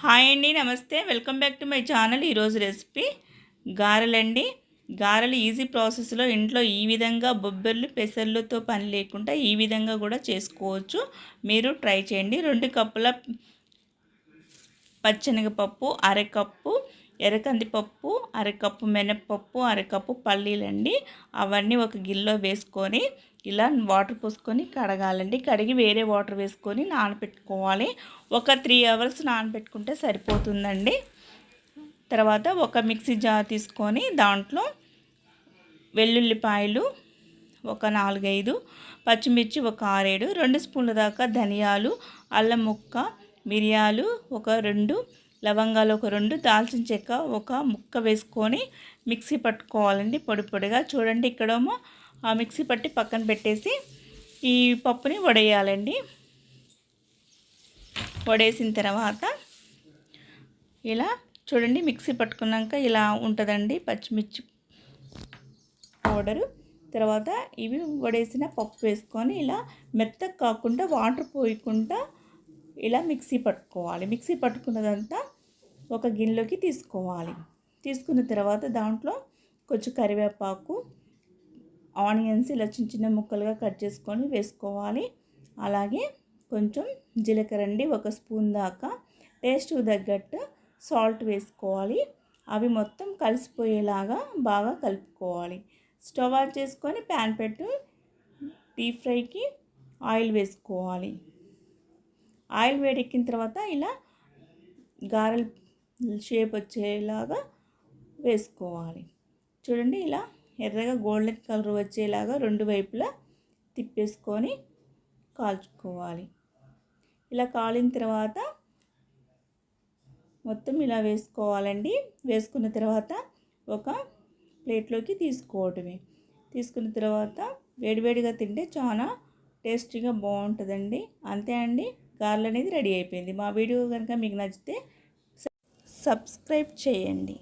Hi అండి నమస్తే. Welcome back to my channel. ఈరోజు రెసిపీ గారెలండి. గారెలు ఈజీ ప్రాసెస్లో ఇంట్లో ఈ విధంగా బొబ్బర్లు పెసర్లతో పని లేకుండా ఈ విధంగా కూడా చేసుకోవచ్చు. మీరు ట్రై చేయండి. రెండు కప్పుల పచ్చనగపప్పు అరకప్పు ఎర్రకందిపప్పు అరకప్పు మినప్పప్పు అరకప్పు పల్లీలండి. అవన్నీ ఒక గిల్లో వేసుకొని ఇలా వాటర్ పోసుకొని కడగాలండి. కడిగి వేరే వాటర్ వేసుకొని నానబెట్టుకోవాలి ఒక త్రీ అవర్స్ నానబెట్టుకుంటే సరిపోతుందండి. తర్వాత ఒక మిక్సీ జార్ తీసుకొని దాంట్లో వెల్లుల్లిపాయలు ఒక నాలుగైదు పచ్చిమిర్చి ఒక ఆరేడు రెండు స్పూన్ల దాకా ధనియాలు అల్లం ముక్క మిరియాలు ఒక రెండు లవంగాలు ఒక రెండు దాల్చిన చెక్క ఒక ముక్క వేసుకొని మిక్సీ పట్టుకోవాలండి పొడి పొడిగా. చూడండి ఇక్కడేమో ఆ మిక్సీ పట్టి పక్కన పెట్టేసి ఈ పప్పుని వడేయాలండి. వడేసిన తర్వాత ఇలా చూడండి మిక్సీ పట్టుకున్నాక ఇలా ఉంటుందండి పచ్చిమిర్చి పౌడరు. తర్వాత ఇవి వడేసిన పప్పు వేసుకొని ఇలా మెత్తగా కాకుండా వాటర్ పోయకుండా ఇలా మిక్సీ పట్టుకోవాలి. మిక్సీ పట్టుకున్నదంతా ఒక గిన్నెలోకి తీసుకోవాలి. తీసుకున్న తర్వాత దాంట్లో కొంచెం కరివేపాకు ఆనియన్స్ ఇలా చిన్న చిన్న ముక్కలుగా కట్ చేసుకొని వేసుకోవాలి. అలాగే కొంచెం జీలకర్ర అండి ఒక స్పూన్ దాకా టేస్ట్ తగ్గట్టు సాల్ట్ వేసుకోవాలి. అవి మొత్తం కలిసిపోయేలాగా బాగా కలుపుకోవాలి. స్టవ్ ఆన్ చేసుకొని ప్యాన్ పెట్టు డీప్ ఫ్రైకి ఆయిల్ వేసుకోవాలి. ఆయిల్ వేడెక్కిన తర్వాత ఇలా గారెలు షేప్ వచ్చేలాగా వేసుకోవాలి. చూడండి ఇలా ఎర్రగా గోల్డెన్ కలర్ వచ్చేలాగా రెండు వైపులా తిప్పేసుకొని కాల్చుకోవాలి. ఇలా కాలిన తర్వాత మొత్తం ఇలా వేసుకోవాలండి. వేసుకున్న తర్వాత ఒక ప్లేట్లోకి తీసుకోవటమే. తీసుకున్న తర్వాత వేడివేడిగా తింటే చాలా టేస్టీగా బాగుంటుందండి. అంతే అండి. గార్లు అనేది రెడీ అయిపోయింది. మా వీడియో కనుక మీకు నచ్చితే సబ్స్క్రైబ్ చేయండి.